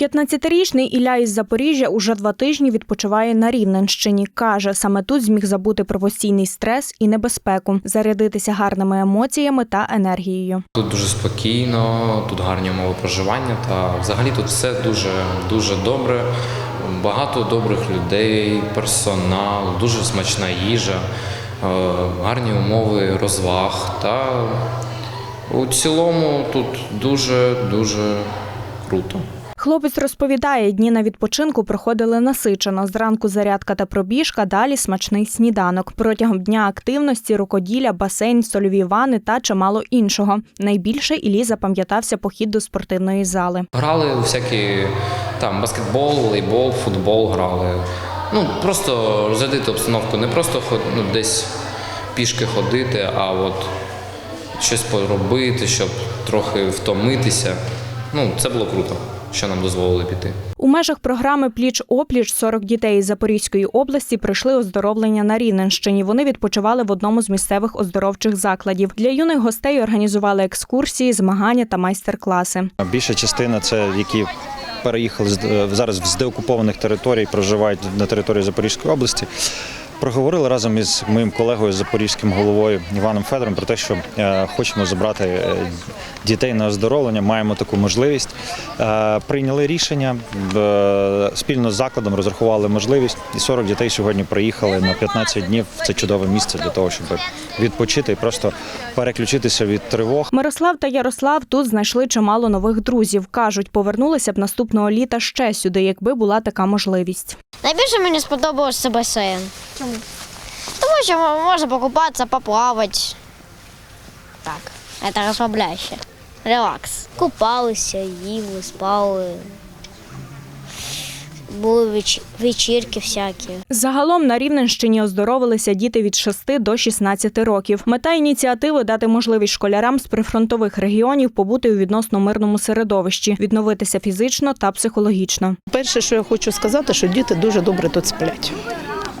15-річний Ілля із Запоріжжя уже два тижні відпочиває на Рівненщині. Каже, саме тут зміг забути про постійний стрес і небезпеку, зарядитися гарними емоціями та енергією. Тут дуже спокійно, тут гарні умови проживання та взагалі тут все дуже дуже добре. Багато добрих людей, персонал, дуже смачна їжа, е, гарні умови розваг. Та у цілому тут дуже дуже круто. Хлопець розповідає, дні на відпочинку проходили насичено. Зранку зарядка та пробіжка, далі смачний сніданок. Протягом дня активності, рукоділля, басейн, сольові вани та чимало іншого. Найбільше Іллі запам'ятався похід до спортивної зали. Грали у всякі там баскетбол, волейбол, футбол грали. Ну просто розрядити обстановку, не просто ну, десь пішки ходити, а от щось поробити, щоб трохи втомитися. Ну, це було круто, що нам дозволили піти. У межах програми Пліч опліч 40 дітей із Запорізької області пройшли оздоровлення на Рівненщині. Вони відпочивали в одному з місцевих оздоровчих закладів. Для юних гостей організували екскурсії, змагання та майстер-класи. Більша частина це які переїхали з- е, зараз з деокупованих територій, проживають на території Запорізької області. Проговорили разом із моїм колегою, запорізьким головою Іваном Федором про те, що е, хочемо забрати е, дітей на оздоровлення, маємо таку можливість. Е, прийняли рішення спільно з закладом, розрахували можливість, і 40 дітей сьогодні приїхали на 15 днів в це чудове місце для того, щоб відпочити і просто переключитися від тривог. Мирослав та Ярослав тут знайшли чимало нових друзів. кажуть, повернулися б наступного літа ще сюди, якби була така можливість. Найбільше мені сподобався басейн. Чому? Тому що можна покупатися, поплавати. Так, це розслабляюще. Релакс. Купалися, їли, спали. Були веч- вечірки всякі. Загалом на Рівненщині оздоровилися діти від 6 до 16 років. Мета ініціативи дати можливість школярам з прифронтових регіонів побути у відносно мирному середовищі, відновитися фізично та психологічно. Перше, що я хочу сказати, що діти дуже добре тут сплять.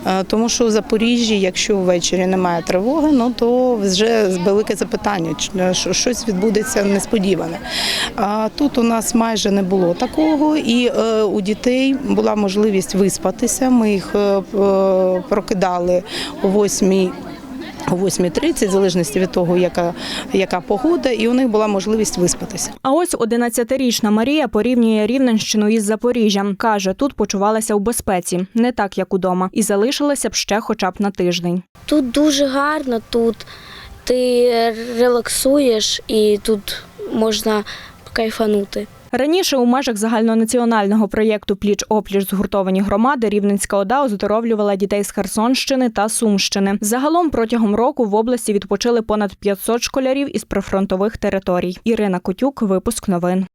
Е, Тому що у Запоріжжі, якщо ввечері немає тривоги, ну то вже велике запитання, чи- що щось відбудеться несподіване. А тут у нас майже не було такого, і е, у дітей була можливість виспатися. Ми їх е, е, прокидали о 8 о 8.30, в залежності від того, яка, яка погода, і у них була можливість виспатися. А ось 11-річна Марія порівнює Рівненщину із Запоріжжям. Каже, тут почувалася у безпеці, не так як удома, і залишилася б ще хоча б на тиждень. Тут дуже гарно, тут ти релаксуєш і тут можна кайфанути. Раніше у межах загальнонаціонального проєкту Пліч опліч згуртовані громади Рівненська ОДА оздоровлювала дітей з Херсонщини та Сумщини. Загалом протягом року в області відпочили понад 500 школярів із прифронтових територій. Ірина Котюк, випуск новин.